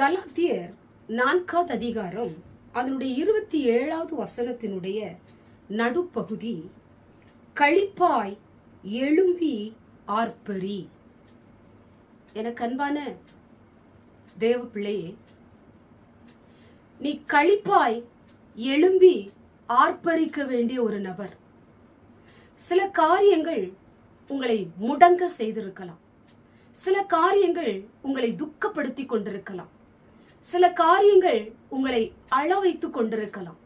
நான்காவது அதிகாரம் அதனுடைய இருபத்தி ஏழாவது வசனத்தினுடைய நடுப்பகுதி களிப்பாய் எழும்பி ஆர்ப்பரி. எனக்கு அன்பான தேவ பிள்ளையே நீ களிப்பாய் எழும்பி ஆர்ப்பரிக்க வேண்டிய ஒரு நபர். சில காரியங்கள் உங்களை முடங்க செய்திருக்கலாம். சில காரியங்கள் உங்களை துக்கப்படுத்தி கொண்டிருக்கலாம். சில காரியங்கள் உங்களை அள வைத்துக் கொண்டிருக்கலாம்.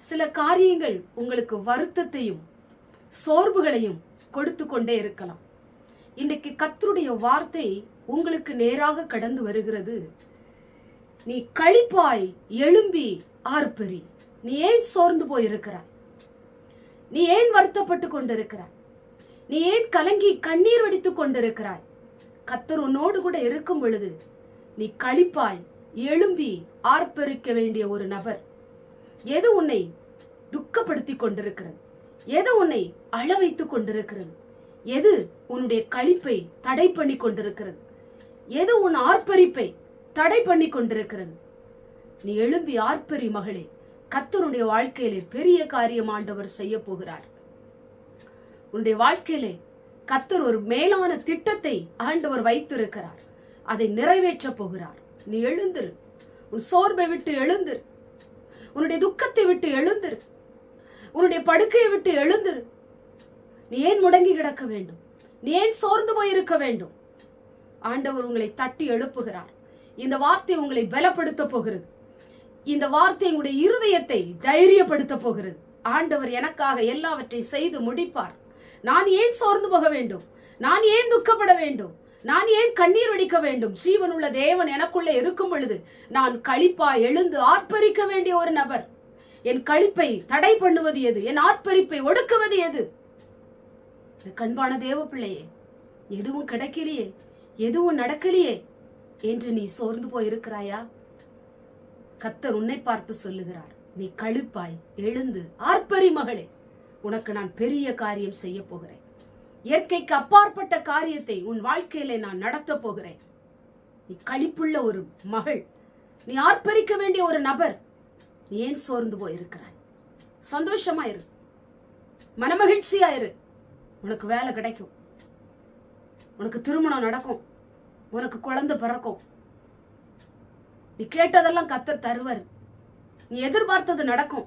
சில காரியங்கள் உங்களுக்கு வருத்தத்தையும் சோர்வுகளையும் கொடுத்து கொண்டே இருக்கலாம். இன்றைக்கு கத்தருடைய வார்த்தை உங்களுக்கு நேராக கடந்து வருகிறது. நீ களிப்பாய் எழும்பி ஆர்ப்பரி நீ ஏன் சோர்ந்து போயிருக்கிறாய்? நீ ஏன் வருத்தப்பட்டு கொண்டிருக்கிறாய்? நீ ஏன் கலங்கி கண்ணீர் வடித்துக் கொண்டிருக்கிறாய்? கத்தர் உன்னோடு கூட இருக்கும் பொழுது நீ களிப்பாய் எழும்பி ஆர்ப்பரிக்க வேண்டிய ஒரு நபர். எது உன்னை துக்கப்படுத்தி கொண்டிருக்கிறது? எது உன்னை அளவைத்துக் கொண்டிருக்கிறது? எது உன்னுடைய களிப்பை தடை பண்ணி கொண்டிருக்கிறது? எது உன் ஆர்ப்பரிப்பை தடை பண்ணி கொண்டிருக்கிறது? நீ எழும்பி ஆர்ப்பரி மகளே கத்தருடைய வாழ்க்கையிலே பெரிய காரியம் ஆண்டவர் செய்ய போகிறார். உன்னுடைய வாழ்க்கையிலே கத்தர் ஒரு மேலான திட்டத்தை ஆண்டவர் வைத்திருக்கிறார். அதை நிறைவேற்றப் போகிறார். நீ எழுந்திரு. உன் சோர்வை விட்டு எழுந்திரு. உன்னுடைய துக்கத்தை விட்டு எழுந்திரு. உன்னுடைய படுக்கையை விட்டு எழுந்திரு. நீ ஏன் முடங்கி கிடக்க வேண்டும்? நீ ஏன் சோர்ந்து போயிருக்க வேண்டும்? ஆண்டவர் உங்களை தட்டி எழுப்புகிறார். இந்த வார்த்தை உங்களை பலப்படுத்த போகிறது. இந்த வார்த்தை உங்களுடைய இருதயத்தை தைரியப்படுத்த போகிறது. ஆண்டவர் எனக்காக எல்லாவற்றை செய்து முடிப்பார். நான் ஏன் சோர்ந்து போக வேண்டும்? நான் ஏன் துக்கப்பட வேண்டும்? நான் ஏன் கண்ணீர் வடிக்க வேண்டும்? ஜீவனுள்ள தேவன் எனக்குள்ளே இருக்கும் பொழுது நான் கழிப்பா எழுந்து ஆர்ப்பரிக்க வேண்டிய ஒரு நபர். என் களிப்பை தடை பண்ணுவது எது? என் ஆர்ப்பரிப்பை ஒடுக்குவது எது? கண்பான தேவ பிள்ளையே எதுவும் கிடைக்கலையே எதுவும் நடக்கலையே என்று நீ சோர்ந்து போயிருக்கிறாயா? கத்தர் உன்னை பார்த்து சொல்லுகிறார் நீ கழிப்பாய் எழுந்து ஆர்ப்பரி மகளே உனக்கு நான் பெரிய காரியம் செய்ய போகிறேன். இயற்கைக்கு அப்பாற்பட்ட காரியத்தை உன் வாழ்க்கையிலே நான் நடத்த போகிறேன். நீ களிப்புள்ள ஒரு மகள். நீ ஆர்ப்பரிக்க வேண்டிய ஒரு நபர். நீ ஏன் சோர்ந்து போயிருக்கிறாய்? சந்தோஷமா இரு. மனமகிழ்ச்சியா இரு. உனக்கு வேலை கிடைக்கும். உனக்கு திருமணம் நடக்கும். உனக்கு குழந்தை பிறக்கும். நீ கேட்டதெல்லாம் கத்தர் தருவார். நீ எதிர்பார்த்தது நடக்கும்.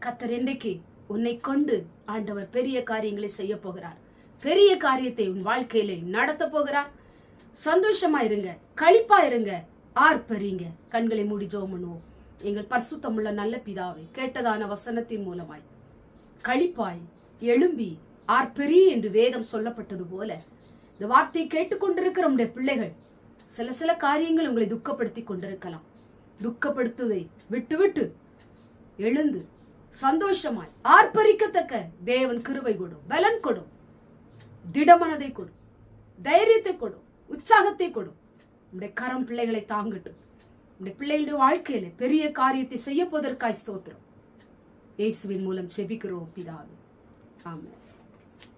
கத்தர் இன்றைக்கு உன்னை கொண்டு ஆண்டவர் பெரிய காரியங்களை செய்ய போகிறார். பெரிய காரியத்தை உன் வாழ்க்கையில நடத்த போகிறார். சந்தோஷமா இருங்க களிப்பா இருங்க ஆர்ப்பறிங்க கண்களை மூடி ஜோம் பண்ணுவோம். எங்கள் பர்சுத்தமுள்ள நல்ல பிதாவை கேட்டதான வசனத்தின் மூலமாய் களிப்பாய் எழும்பி ஆர்ப்பெரி என்று வேதம் சொல்லப்பட்டது போல இந்த வார்த்தையை கேட்டுக்கொண்டிருக்கிற உடைய பிள்ளைகள் சில சில காரியங்கள் உங்களை துக்கப்படுத்தி கொண்டிருக்கலாம். துக்கப்படுத்துவதை விட்டு விட்டு எழுந்து சந்தோஷமாய் ஆர்ப்பரிக்கத்தக்க தேவன் கிருவை கொடும் பலன் கொடும் திடமனதை கொடும் தைரியத்தை கொடும் உற்சாகத்தை கொடும் உடைய கரம் பிள்ளைகளை தாங்கட்டும். உடைய பிள்ளைகளுடைய வாழ்க்கையில பெரிய காரியத்தை செய்ய போவதற்காய் ஸ்தோத்திரம். இயேசுவின் மூலம் செபிக்கிறோம் பிதாவே. ஆமாம்